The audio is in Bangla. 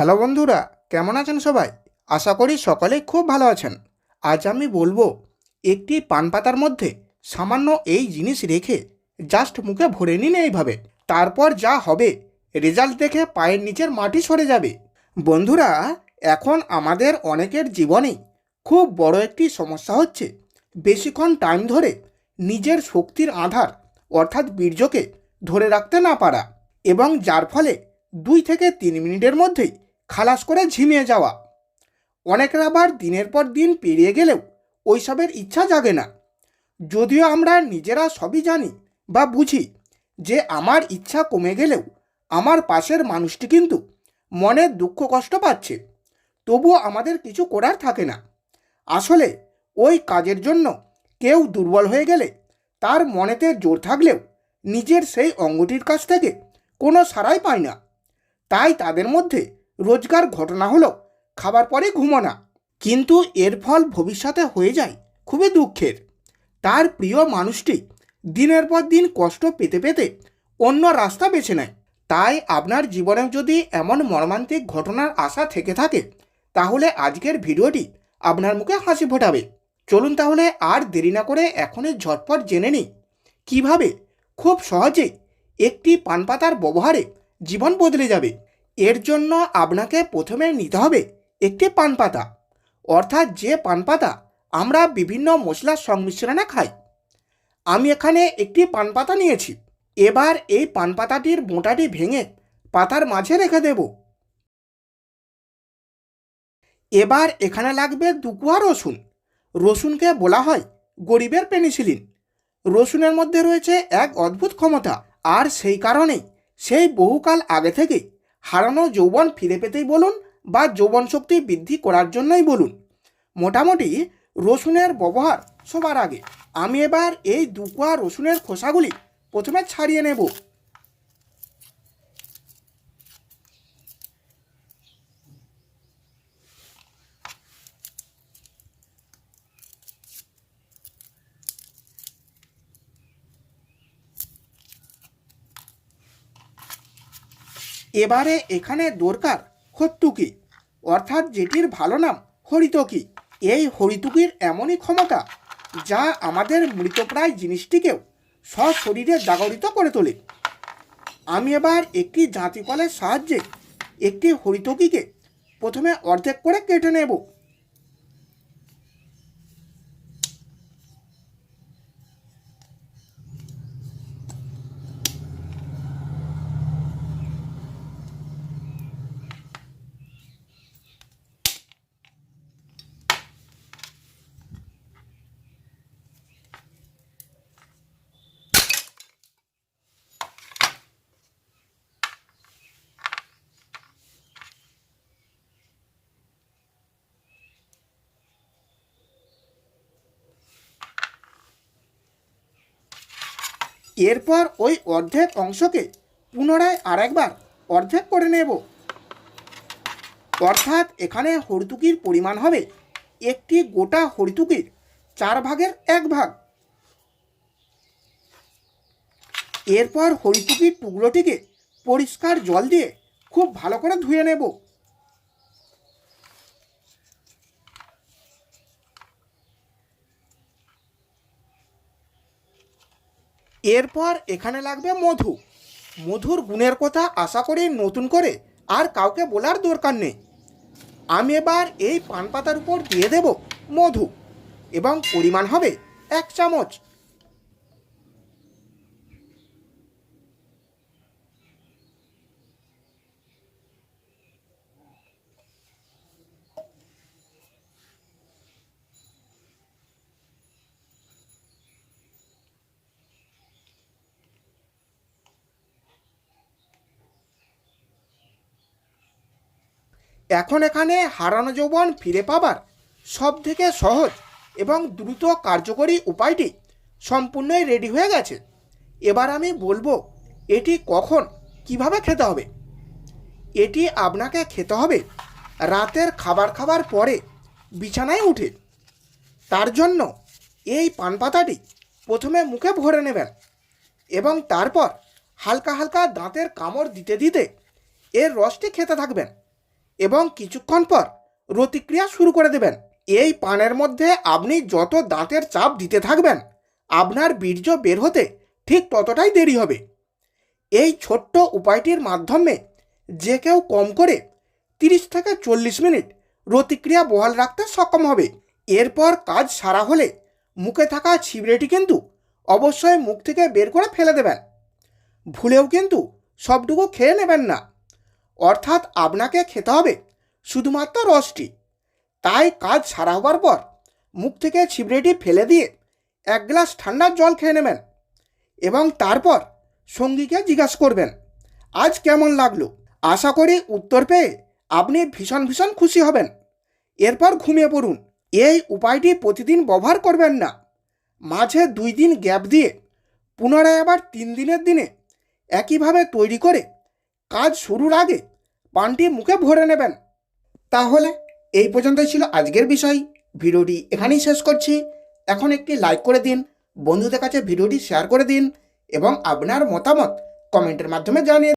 হ্যালো বন্ধুরা, কেমন আছেন সবাই? আশা করি সকলেই খুব ভালো আছেন। আজ আমি বলব, একটি পান পাতার মধ্যে সামান্য এই জিনিস রেখে জাস্ট মুখে ভরে নিন এইভাবে। তারপর যা হবে, রেজাল্ট দেখে পায়ের নিচের মাটি সরে যাবে। বন্ধুরা, এখন আমাদের অনেকের জীবনেই খুব বড় একটি সমস্যা হচ্ছে, বেশিক্ষণ টাইম ধরে নিজের শক্তির আধার, অর্থাৎ বীর্যকে ধরে রাখতে না পারা। এবং যার ফলে দুই থেকে তিন মিনিটের মধ্যেই খালাস করে ঝিমিয়ে যাওয়া। অনেকের আবার দিনের পর দিন পেরিয়ে গেলেও ওইসবের ইচ্ছা জাগে না। যদিও আমরা নিজেরা সবই জানি বা বুঝি যে আমার ইচ্ছা কমে গেলেও আমার পাশের মানুষটি কিন্তু মনে দুঃখ কষ্ট পাচ্ছে। তবুও আমাদের কিছু করার থাকে না। আসলে ওই কাজের জন্য কেউ দুর্বল হয়ে গেলে তার মনেতে জোর থাকলেও নিজের সেই অঙ্গটির কাছ থেকে কোনো সাড়াই পায় না। তাই তাদের মধ্যে রোজগার ঘটনা হলো, খাবার পরে ঘুমো না। কিন্তু এর ফল ভবিষ্যতে হয়ে যায় খুবই দুঃখের। তার প্রিয় মানুষটি দিনের পর দিন কষ্ট পেতে পেতে অন্য রাস্তা বেছে নেয়। তাই আপনার জীবনে যদি এমন মর্মান্তিক ঘটনার আশা থেকে থাকে, তাহলে আজকের ভিডিওটি আপনার মুখে হাসি ফোটাবে। চলুন তাহলে আর দেরি না করে এখনই ঝটপট জেনে নিই, কীভাবে খুব সহজেই একটি পান পাতার ব্যবহারে জীবন বদলে যাবে। এর জন্য আপনাকে প্রথমে নিতে হবে একটি পান পাতা অর্থাৎ যে পান পাতা আমরা বিভিন্ন মশলার সংমিশ্রণে খাই। আমি এখানে একটি পান পাতা নিয়েছি। এবার এই পান পাতাটির মোটাটি ভেঙে পাতার মাঝে রেখে দেব। এবার এখানে লাগবে দুকুয়া রসুন। রসুনকে বলা হয় গরিবের পেনিসিলিন। রসুনের মধ্যে রয়েছে এক অদ্ভুত ক্ষমতা, আর সেই কারণেই সেই বহুকাল আগে থেকেই হারানো যৌবন ফিরে পেতেই বলুন বা যৌবন শক্তি বৃদ্ধি করার জন্যই বলুন। মোটামুটি রসুনের ব্যবহার সবার আগে। আমি এবার এই দুকুয়া রসুনের খোসাগুলি প্রথমে ছাড়িয়ে নেব। এবারে এখানে দরকার হত্যুকি অর্থাৎ যেটির ভালো নাম হরিতকি। এই হরিতুকির এমনই ক্ষমতা যা আমাদের মৃতপ্রায় জিনিসটিকেও সশরীরে জাগরিত করে তোলে। আমি এবার একটি জাঁতিকলের সাহায্যে একটি হরিতকিকে প্রথমে অর্ধেক করে কেটে নেব। এরপর ওই অর্ধেক অংশকে পুনরায় আরেকবার অর্ধেক করে নেব। অর্থাৎ এখানে হরিতুকির পরিমাণ হবে একটি গোটা হরিতুকির চার ভাগের এক ভাগ। এরপর হরিতুকির টুকরোটিকে পরিষ্কার জল দিয়ে খুব ভালো করে ধুয়ে নেব। এরপর এখানে লাগবে মধু। মধুর গুণের কথা আশা করি নতুন করে আর কাউকে বলার দরকার নেই। আমি এবার এই পান পাতার উপর দিয়ে দেব মধু এবং পরিমাণ হবে এক চামচ। এখন এখানে হারানো যৌবন ফিরে পাবার সব থেকে সহজ এবং দ্রুত কার্যকরী উপায়টি সম্পূর্ণই রেডি হয়ে গেছে। এবার আমি বলব, এটি কখন, কীভাবে খেতে হবে? এটি আপনাকে খেতে হবে রাতের খাবার খাবার পরে বিছানায় উঠে। তার জন্য এই পান পাতাটি প্রথমে মুখে ভরে নেবেন এবং তারপর হালকা হালকা দাঁতের কামড় দিতে দিতে এর রসটি খেতে থাকবেন। এবং কিছুক্ষণ পর রতিক্রিয়া শুরু করে দেবেন। এই পানের মধ্যে আপনি যত দাঁতের চাপ দিতে থাকবেন, আপনার বীর্য বের হতে ঠিক ততটাই দেরি হবে। এই ছোট্ট উপায়টির মাধ্যমে যে কেউ কম করে তিরিশ থেকে চল্লিশ মিনিট রতিক্রিয়া বহাল রাখতে সক্ষম হবে। এরপর কাজ সারা হলে মুখে থাকা ছিবড়েটি কিন্তু অবশ্যই মুখ থেকে বের করে ফেলে দেবেন। ভুলেও কিন্তু সবটুকু খেয়ে নেবেন না। অর্থাৎ আপনাকে খেতে হবে শুধুমাত্র রসটি। তাই কাজ সারা হবার পর মুখ থেকে ছিবড়েটি ফেলে দিয়ে এক গ্লাস ঠান্ডা জল খেয়ে নেবেন এবং তারপর সঙ্গীকে জিজ্ঞাসা করবেন, আজ কেমন লাগল? আশা করি উত্তর পেয়ে আপনি ভীষণ ভীষণ খুশি হবেন। এরপর ঘুমিয়ে পড়ুন। এই উপায়টি প্রতিদিন ব্যবহার করবেন না। মাঝে দুই দিন গ্যাপ দিয়ে পুনরায় আবার তিন দিনের দিনে একইভাবে তৈরি করে কাজ শুরুর আগে পানটি মুখে ভরে নেবেন। তাহলে এই পর্যন্তই ছিল আজকের বিষয়। ভিডিওটি এখানেই শেষ করছি। এখন একটি লাইক করে দিন, বন্ধুদের কাছে ভিডিওটি শেয়ার করে দিন এবং আপনার মতামত কমেন্টের মাধ্যমে জানিয়ে